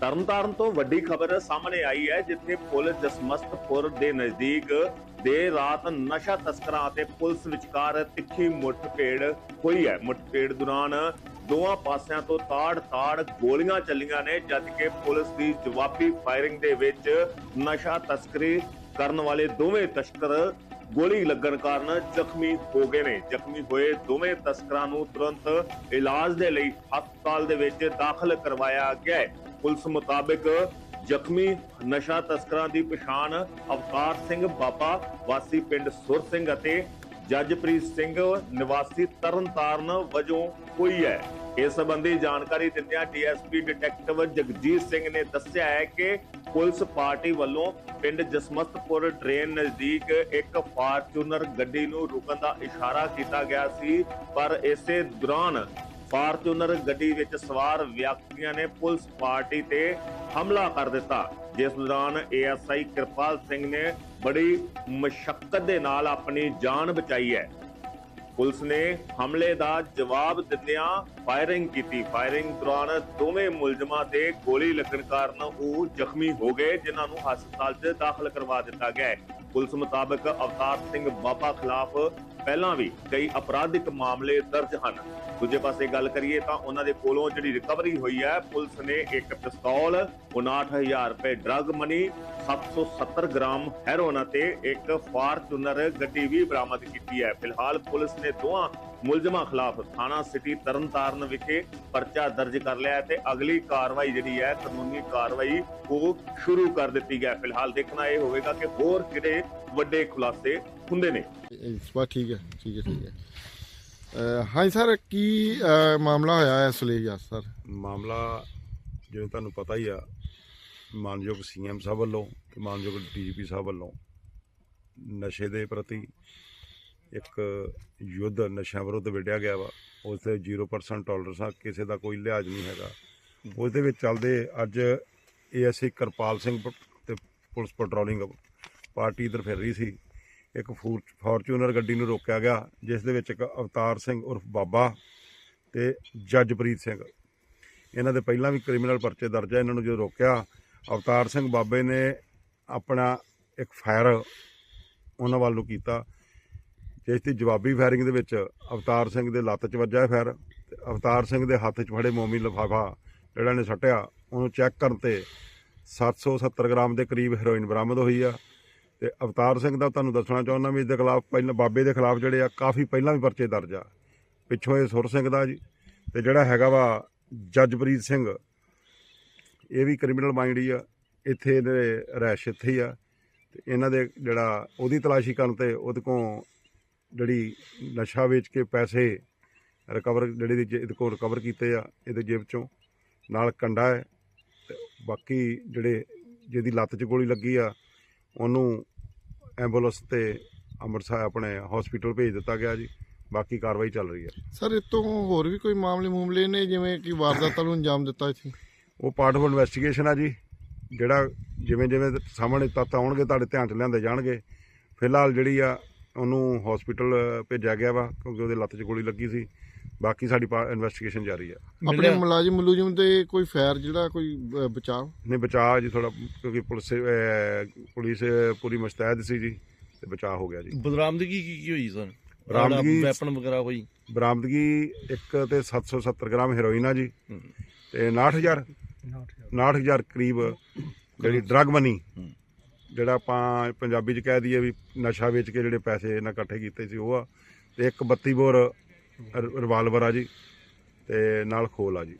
ਤਰਨਤਾਰਨ ਤੋਂ ਵੱਡੀ ਖਬਰ ਸਾਹਮਣੇ ਆਈ ਹੈ, ਜਿੱਥੇ ਪੁਲਿਸ ਜਸਮਸਤਪੁਰ ਦੇ ਨਜ਼ਦੀਕ ਦੇਰ ਰਾਤ ਨਸ਼ਾ ਤਸਕਰਾਂ ਅਤੇ ਪੁਲਿਸ ਵਿਚਕਾਰ ਤਿੱਖੀ ਮੁੱਠਭੇੜ ਹੋਈ ਹੈ। ਮੁੱਠਭੇੜ ਦੌਰਾਨ ਦੋਵਾਂ ਪਾਸਿਆਂ ਤੋਂ ਤਾੜ-ਤਾੜ ਗੋਲੀਆਂ ਚੱਲੀਆਂ ਨੇ ਜਦਕਿ ਪੁਲਿਸ ਦੀ ਜਵਾਬੀ ਫਾਇਰਿੰਗ ਦੇ ਵਿੱਚ ਨਸ਼ਾ ਤਸਕਰੀ ਕਰਨ ਵਾਲੇ ਦੋਵੇਂ ਤਸਕਰ ਗੋਲੀ ਲੱਗਣ ਕਾਰਨ ਜ਼ਖਮੀ ਹੋ ਗਏ ਨੇ। ਜ਼ਖਮੀ ਹੋਏ ਦੋਵੇਂ ਤਸਕਰਾਂ ਨੂੰ ਤੁਰੰਤ ਇਲਾਜ ਦੇ ਲਈ ਹਸਪਤਾਲ ਦੇ ਵਿੱਚ ਦਾਖਲ ਕਰਵਾਇਆ ਗਿਆ ਹੈ। ਪੁਲਿਸ ਮੁਤਾਬਕ ਜ਼ਖਮੀ ਨਸ਼ਾ ਤਸਕਰਾਂ ਦੀ ਪਛਾਣ ਅਵਤਾਰ ਸਿੰਘ ਬਾਬਾ, ਵਾਸੀ ਪਿੰਡ ਸੁਰ ਸਿੰਘ ਅਤੇ ਜੱਜਪ੍ਰੀਤ ਸਿੰਘ ਨਿਵਾਸੀ ਤਰਨਤਾਰਨ ਵਜੋਂ ਹੋਈ ਹੈ। ਇਸ ਸੰਬੰਧੀ ਜਾਣਕਾਰੀ ਦਿੰਦਿਆਂ ਡੀਐਸਪੀ ਡਿਟੈਕਟਿਵ ਜਗਜੀਤ ਸਿੰਘ ਨੇ ਦੱਸਿਆ ਹੈ ਕਿ ਪੁਲਿਸ ਪਾਰਟੀ ਵੱਲੋਂ ਪਿੰਡ ਜਸਮਤਪੁਰ ਟ੍ਰੇਨ ਨਜ਼ਦੀਕ ਇੱਕ ਫਾਰਚੂਨਰ ਗੱਡੀ ਨੂੰ ਰੁਕਣ ਦਾ ਇਸ਼ਾਰਾ ਕੀਤਾ ਗਿਆ ਸੀ, ਪਰ ਇਸੇ ਦੌਰਾਨ ਫਾਰਚੂਨਰ ਗੱਡੀ ਵਿੱਚ ਸਵਾਰ ਵਿਅਕਤੀਆਂ ਨੇ ਪੁਲਿਸ ਪਾਰਟੀ ਤੇ ਹਮਲਾ ਕਰ ਦਿੱਤਾ। ਜਿਸ ਦੌਰਾਨ ਏਐਸਆਈ ਕਿਰਪਾਲ ਸਿੰਘ ਨੇ ਬੜੀ ਮਸ਼ੱਕਤ ਦੇ ਨਾਲ ਆਪਣੀ ਜਾਨ ਬਚਾਈ ਹੈ। ਪੁਲਿਸ ਨੇ ਹਮਲੇ ਦਾ ਜਵਾਬ ਦਿੰਦਿਆਂ ਫਾਇਰਿੰਗ ਕੀਤੀ। ਫਾਇਰਿੰਗ ਦੌਰਾਨ ਦੋਵੇਂ ਮੁਲਜ਼ਮਾਂ ਤੇ ਗੋਲੀ ਲੱਗਣ ਕਾਰਨ ਉਹ ਜ਼ਖਮੀ ਹੋ ਗਏ, ਜਿਨ੍ਹਾਂ ਨੂੰ ਹਸਪਤਾਲ 'ਚ ਦਾਖਲ ਕਰਵਾ ਦਿੱਤਾ ਗਿਆ ਹੈ। ਪੁਲਿਸ ਮੁਤਾਬਕ ਅਵਤਾਰ ਸਿੰਘ ਬਾਬਾ ਖਿਲਾਫ ਪਹਿਲਾਂ ਵੀ ਕਈ ਅਪਰਾਧਿਕ ਮਾਮਲੇ ਦਰਜ ਹਨ। ਦੂਜੇ ਪਾਸੇ ਗੱਲ ਕਰੀਏ ਤਾਂ ਉਹਨਾਂ ਦੇ ਕੋਲੋਂ ਜਿਹੜੀ ਰਿਕਵਰੀ ਹੋਈ ਹੈ, ਪੁਲਿਸ ਨੇ ਇੱਕ ਪਿਸਤੌਲ 59000 ਰੁਪਏ ਡਰੱਗ ਮਨੀ 770 ਗ੍ਰਾਮ ਹੈਰੋਨ ਅਤੇ ਇੱਕ ਫਾਰਚੂਨਰ ਗੱਡੀ ਵੀ ਬਰਾਮਦ ਕੀਤੀ ਹੈ। ਫਿਲਹਾਲ ਪੁਲਿਸ ਨੇ ਦੋਵਾਂ ਮੁਲਜ਼ਮਾਂ ਖਿਲਾਫ ਥਾਣਾ ਸਿਟੀ ਤਰਨਤਾਰਨ ਵਿਖੇ ਪਰਚਾ ਦਰਜ ਕਰ ਲਿਆ ਹੈ ਤੇ ਅਗਲੀ ਕਾਰਵਾਈ ਜਿਹੜੀ ਹੈ ਕਾਨੂੰਨੀ ਕਾਰਵਾਈ ਉਹ ਸ਼ੁਰੂ ਕਰ ਦਿੱਤੀ ਹੈ। ਫਿਲਹਾਲ ਦੇਖਣਾ ਇਹ ਹੋਵੇਗਾ ਕਿ ਹੋਰ ਕਿਹੜੇ ਵੱਡੇ ਖੁਲਾਸੇ ਹੁੰਦੇ ਨੇ। ਇਸ ਵਾਰ ਠੀਕ ਹੈ ਠੀਕ ਹੈ ਠੀਕ ਹੈ। ਹਾਂਜੀ ਸਰ ਕੀ ਮਾਮਲਾ ਹੋਇਆ ਇਸ ਲਈ ਯਾਰ ਸਰ? ਮਾਮਲਾ ਜਿਵੇਂ ਤੁਹਾਨੂੰ ਪਤਾ ਹੀ ਆ ਮਾਨਯੋਗ ਸੀਐਮ ਸਾਹਿਬ ਵੱਲੋਂ ਤੇ ਮਾਨਯੋਗ ਡੀਜੀਪੀ ਸਾਹਿਬ ਵੱਲੋਂ ਨਸ਼ੇ ਦੇ ਪ੍ਰਤੀ ਇੱਕ ਯੁੱਧ ਨਸ਼ਾ ਵਿਰੁੱਧ ਵਿੱਢਿਆ ਗਿਆ ਵਾ। ਉਸ ਤੇ 0% ਟੋਲਰੈਂਸ ਆ, ਕਿਸੇ ਦਾ ਕੋਈ ਲਿਹਾਜ਼ ਨਹੀਂ ਹੈਗਾ। ਉਸ ਦੇ ਵਿੱਚ ਚੱਲਦੇ ਅੱਜ ਏਐਸਏ ਕਿਰਪਾਲ ਸਿੰਘ ਪ- ਤੇ ਪੁਲਿਸ ਪੈਟਰੋਲਿੰਗ ਪਾਰਟੀ ਇਧਰ ਫਿਰ ਰਹੀ ਸੀ। ਇੱਕ ਫੂਰ- ਫੋਰਚੂਨਰ ਗੱਡੀ ਨੂੰ ਰੋਕਿਆ ਗਿਆ, ਜਿਸ ਦੇ ਵਿੱਚ ਇੱਕ ਅਵਤਾਰ ਸਿੰਘ ਉਰਫ ਬਾਬਾ ਤੇ ਜੱਜਪ੍ਰੀਤ ਸਿੰਘ। ਇਹਨਾਂ ਦੇ ਪਹਿਲਾਂ ਵੀ ਕ੍ਰਿਮੀਨਲ ਪਰਚੇ ਦਰਜ ਹੈ ਇਹਨਾਂ ਨੂੰ ਜਦੋਂ ਰੋਕਿਆ ਅਵਤਾਰ ਸਿੰਘ ਬਾਬੇ ਨੇ ਆਪਣਾ ਇੱਕ ਫਾਇਰ ਉਹਨਾਂ ਵੱਲੋਂ ਕੀਤਾ, ਜਿਸ ਦੀ ਜਵਾਬੀ ਫਾਇਰਿੰਗ ਦੇ ਵਿੱਚ ਅਵਤਾਰ ਸਿੰਘ ਦੇ ਲੱਤ 'ਚ ਵੱਜਿਆ ਫਾਇਰ ਤੇ ਅਵਤਾਰ ਸਿੰਘ ਦੇ ਹੱਥ 'ਚ ਫੜੇ ਮੋਮੀ ਲਿਫਾਫਾ, ਜਿਹੜਾ ਨੇ ਸੱਟਿਆ, ਉਹਨੂੰ ਚੈੱਕ ਕਰਨ ਤੇ 770 ਗ੍ਰਾਮ ਦੇ ਕਰੀਬ ਹੈਰੋਇਨ ਬਰਾਮਦ ਹੋਈ ਆ। ਤੇ ਅਵਤਾਰ ਸਿੰਘ ਦਾ ਤੁਹਾਨੂੰ ਦੱਸਣਾ ਚਾਹੁੰਦਾ ਵੀ ਇਸ ਦੇ ਖਿਲਾਫ ਪਹਿਲਾਂ, ਬਾਬੇ ਦੇ ਖਿਲਾਫ ਜਿਹੜੇ ਆ, ਕਾਫੀ ਪਹਿਲਾਂ ਵੀ ਪਰਚੇ ਦਰਜ ਆ। ਪਿੱਛੋਂ ਇਹ ਸੁਰ ਸਿੰਘ ਦਾ ਜੀ, ਤੇ ਜਿਹੜਾ ਹੈਗਾ ਵਾ ਜੱਜਪ੍ਰੀਤ ਸਿੰਘ ਇਹ ਵੀ ਕ੍ਰਿਮੀਨਲ ਮਾਈਂਡ ਹੀ ਆ, ਇੱਥੇ ਇਹਦੇ ਰਹਿਸ਼ ਇੱਥੇ ਹੀ ਆ। ਤੇ ਇਹਨਾਂ ਦੇ ਜਿਹੜਾ ਉਹਦੀ ਤਲਾਸ਼ੀ ਕਰਨ ਤੇ ਉਹਦੇ ਕੋਲ ਜਿਹੜੀ ਨਸ਼ਾ ਵੇਚ ਕੇ ਪੈਸੇ ਰਿਕਵਰ ਜਿਹੜੇ ਦੀ ਇਹਦੇ ਕੋਲ ਰਿਕਵਰ ਕੀਤੇ ਆ, ਇਹਦੇ ਜੇਬ ਚੋਂ। ਨਾਲ ਕੰਡਾ ਹੈ ਤੇ ਬਾਕੀ ਜਿਹੜੇ ਜਿਹਦੀ ਲੱਤ 'ਚ ਗੋਲੀ ਲੱਗੀ ਆ, ਉਹਨੂੰ ਐਂਬੂਲੈਂਸ ਤੇ ਅੰਮ੍ਰਿਤਸਰ ਆਪਣੇ ਹਸਪੀਟਲ ਭੇਜ ਦਿੱਤਾ ਗਿਆ ਜੀ। ਬਾਕੀ ਕਾਰਵਾਈ ਚੱਲ ਰਹੀ ਹੈ ਸਰ ਇਹ ਤੋਂ ਹੋਰ ਵੀ ਕੋਈ ਮਾਮਲੇ ਮੂਮਲੇ ਨੇ, ਜਿਵੇਂ ਕਿ ਵਾਰਦਾਤਾਂ ਨੂੰ ਅੰਜਾਮ ਦਿੱਤਾ ਇੱਥੇ? ਉਹ ਪਾਰਟ ਆਫ ਇਨਵੈਸਟੀਗੇਸ਼ਨ ਆ ਜੀ ਜਿਹੜਾ ਜਿਵੇਂ ਜਿਵੇਂ ਸਾਹਮਣੇ ਤੱਤ ਆਉਣਗੇ ਤੁਹਾਡੇ ਧਿਆਨ 'ਚ ਲਿਆਂਦੇ ਜਾਣਗੇ। ਫਿਲਹਾਲ ਜਿਹੜੀ ਆ ਉਹਨੂੰ ਹਸਪੀਟਲ ਭੇਜਿਆ ਗਿਆ ਵਾ ਕਿਉਂਕਿ ਉਹਦੇ ਲੱਤ 'ਚ ਗੋਲੀ ਲੱਗੀ ਸੀ। ਬਾਕੀ ਸਾਡੀ ਇਨਵੈਸਟੀਗੇਸ਼ਨ ਜਾਰੀ ਆ। ਆਪਣੇ ਮੁਲਾਜ਼ਮ ਮੁਲਾਜ਼ਮ ਤੇ ਕੋਈ ਫਾਇਰ ਜਿਹੜਾ ਕੋਈ ਬਚਾਅ? ਨੇ ਬਚਾਅ ਜੀ ਥੋੜਾ ਕਿਉਂਕਿ ਪੁਲਿਸ ਪੁਲਿਸ ਪੂਰੀ ਮੁਸਤੈਦ ਸੀ ਜੀ ਤੇ ਬਚਾਅ ਹੋ ਗਿਆ ਜੀ। ਬਦਰਾਮਦਗੀ ਕੀ ਕੀ ਹੋਈ ਸਰ? ਬਰਾਮਦਗੀ- ਵੈਪਨ ਵਗੈਰਾ ਹੋਈ? ਬਰਾਮਦਗੀ ਇੱਕ ਤੇ 770 ਗ੍ਰਾਮ ਹੈਰੋਇਨ ਆ ਜੀ। ਤੇ 69000 69000 ਕਰੀਬ ਜਿਹੜੀ ਡਰਗ ਮਨੀ। ਜਿਹੜਾ ਆਪਾਂ ਪੰਜਾਬੀ ਚ ਕਹਿ ਦਈਏ ਵੀ ਨਸ਼ਾ ਵੇਚ ਕੇ ਜਿਹੜੇ ਪੈਸੇ ਇਹਨਾਂ ਇਕੱਠੇ ਕੀਤੇ ਸੀ ਉਹ ਆ ਤੇ ਇੱਕ 32 ਬੋਰ ਰਿਵਾਲਵਰ ਆ ਜੀ ਤੇ ਨਾਲ ਖੋਲ ਆ ਜੀ।